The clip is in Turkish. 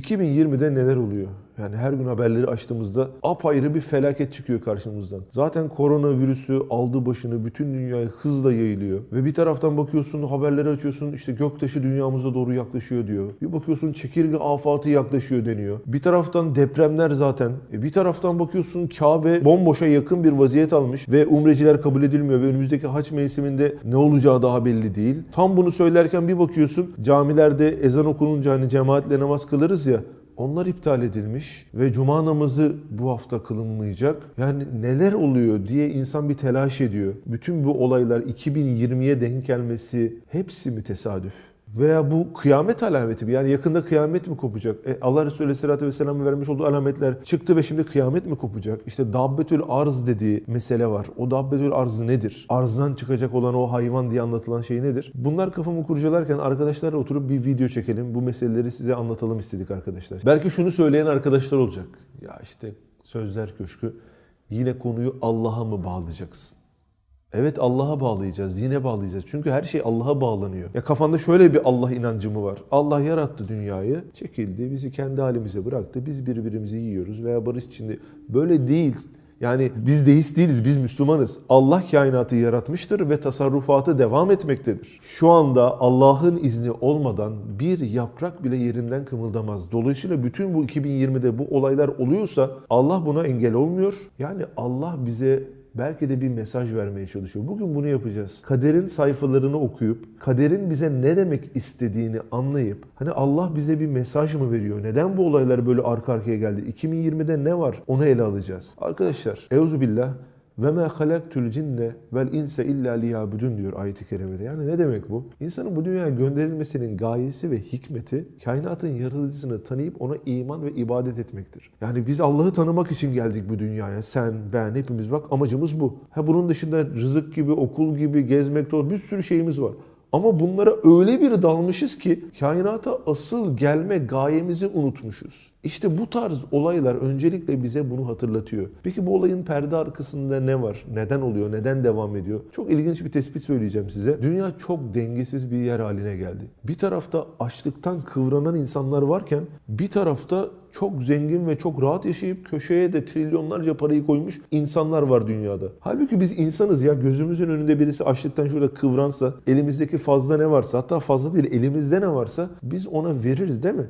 2020'de neler oluyor? Yani her gün haberleri açtığımızda apayrı bir felaket çıkıyor karşımızdan. Zaten koronavirüsü aldı başını bütün dünyaya hızla yayılıyor. Ve bir taraftan bakıyorsun haberleri açıyorsun işte göktaşı dünyamıza doğru yaklaşıyor diyor. Bir bakıyorsun çekirge afatı yaklaşıyor deniyor. Bir taraftan depremler zaten. E bir taraftan bakıyorsun Kabe bomboşa yakın bir vaziyet almış ve umreciler kabul edilmiyor ve önümüzdeki haç mevsiminde ne olacağı daha belli değil. Tam bunu söylerken bir bakıyorsun camilerde ezan okununca hani cemaatle namaz kılarız ya onlar iptal edilmiş ve cuma namazı bu hafta kılınmayacak. Yani neler oluyor diye insan bir telaş ediyor. Bütün bu olaylar 2020'ye denk gelmesi hepsi mi tesadüf? Veya bu kıyamet alameti mi? Yani yakında kıyamet mi kopacak? E, Allah Resulü Aleyhisselatü Vesselam'ın vermiş olduğu alametler çıktı ve şimdi kıyamet mi kopacak? İşte dabbetül arz dediği mesele var. O dabbetül arz nedir? Arzdan çıkacak olan o hayvan diye anlatılan şey nedir? Bunlar kafamı kurcalarken arkadaşlarla oturup bir video çekelim. Bu meseleleri size anlatalım istedik arkadaşlar. Belki şunu söyleyen arkadaşlar olacak. Ya işte Sözler Köşkü yine konuyu Allah'a mı bağlayacaksın? Evet Allah'a bağlayacağız, yine bağlayacağız. Çünkü her şey Allah'a bağlanıyor. Ya kafanda şöyle bir Allah inancı mı var? Allah yarattı dünyayı, çekildi, bizi kendi halimize bıraktı. Biz birbirimizi yiyoruz veya barış içinde. Böyle değil. Yani biz deist değiliz, biz Müslümanız. Allah kainatı yaratmıştır ve tasarrufatı devam etmektedir. Şu anda Allah'ın izni olmadan bir yaprak bile yerinden kımıldamaz. Dolayısıyla bütün bu 2020'de bu olaylar oluyorsa Allah buna engel olmuyor. Yani Allah bize belki de bir mesaj vermeye çalışıyor. Bugün bunu yapacağız. Kaderin sayfalarını okuyup, kaderin bize ne demek istediğini anlayıp, hani Allah bize bir mesaj mı veriyor? Neden bu olaylar böyle arka arkaya geldi? 2020'de ne var? Onu ele alacağız. Arkadaşlar, euzubillah ve ma halaktul cinne vel insa illa liyabudun diyor ayet-i kerimede. Yani ne demek bu? İnsanın bu dünyaya gönderilmesinin gayesi ve hikmeti kainatın yaratıcısını tanıyıp ona iman ve ibadet etmektir. Yani biz Allah'ı tanımak için geldik bu dünyaya. Sen, ben, hepimiz bak amacımız bu. Ha bunun dışında rızık gibi, okul gibi, gezmek doğru bir sürü şeyimiz var. Ama bunlara öyle bir dalmışız ki kainata asıl gelme gayemizi unutmuşuz. İşte bu tarz olaylar öncelikle bize bunu hatırlatıyor. Peki bu olayın perde arkasında ne var? Neden oluyor? Neden devam ediyor? Çok ilginç bir tespit söyleyeceğim size. Dünya çok dengesiz bir yer haline geldi. Bir tarafta açlıktan kıvranan insanlar varken bir tarafta çok zengin ve çok rahat yaşayıp köşeye de trilyonlarca parayı koymuş insanlar var dünyada. Halbuki biz insanız ya gözümüzün önünde birisi açlıktan şurada kıvransa, elimizdeki fazla ne varsa hatta fazla değil elimizde ne varsa biz ona veririz değil mi?